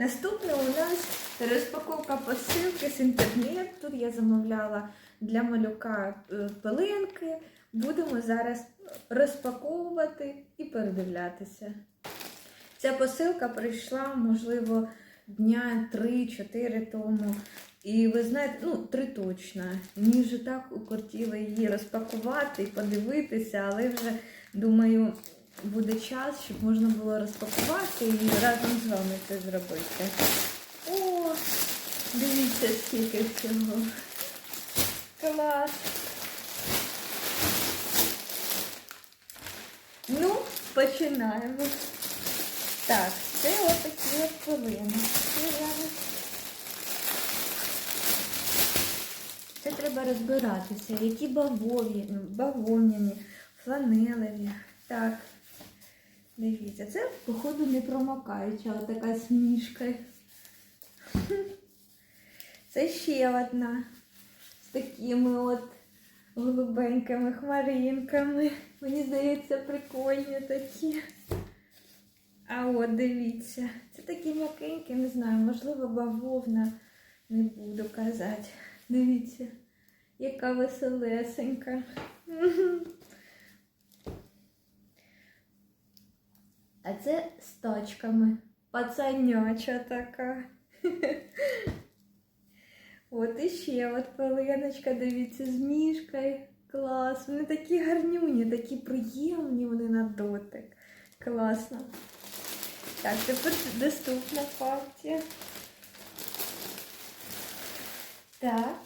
Наступне у нас розпаковка посилки з інтернету. Тут я замовляла для малюка е, пеленки. Будемо зараз розпаковувати і передивлятися. Ця посилка прийшла, можливо, дня 3-4 тому. І ви знаєте, ну, три точно. Мені вже так хотіла її розпакувати і подивитися, але вже думаю, буде час, щоб можна було розпакувати і разом з вами це зробити. О, дивіться, скільки всього. Клас. Ну, починаємо. Так, це отакі от хвилини. Це треба розбиратися, які бавові, бавовняні, фланелеві. Так, дивіться, це, походу, не промокаюча, отака смішка. Це ще одна з такими от голубенькими хмаринками. Мені здається, прикольні такі. А от дивіться, це такі м'якенькі, не знаю, можливо, бавовна, не буду казати. Дивіться, яка веселесенька. А це з тачками. Пацаняча така. От іще от пеленочка, дивіться, з мішкою. Клас. Вони такі гарнюні, такі приємні вони на дотик. Класно. Так, тепер доступна партія. Так.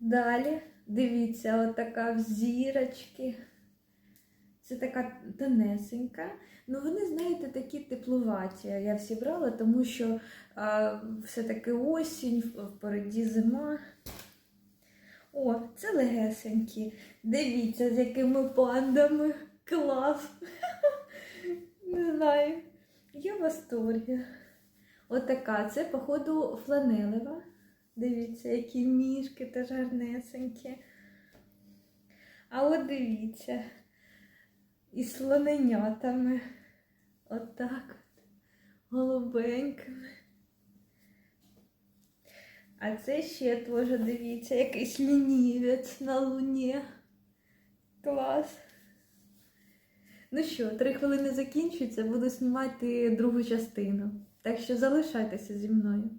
Далі, дивіться, от така в зірочки. Це така тонесенька. Ну, вони, знаєте, такі теплуваті. Я всі брала, тому що все-таки осінь, впереді зима. О, це легесенькі. Дивіться, з якими пандами. Клас. Не знаю. Я в восторгі. Отака. Це, походу, фланелева. Дивіться, які мішки теж гарнесенькі. А от дивіться. І слоненятами. Отак. от. Голубенькими. А це ще теж, дивіться, якийсь лінівець на луні. Клас. Ну що, три хвилини закінчується, буду знімати другу частину. Так що залишайтеся зі мною.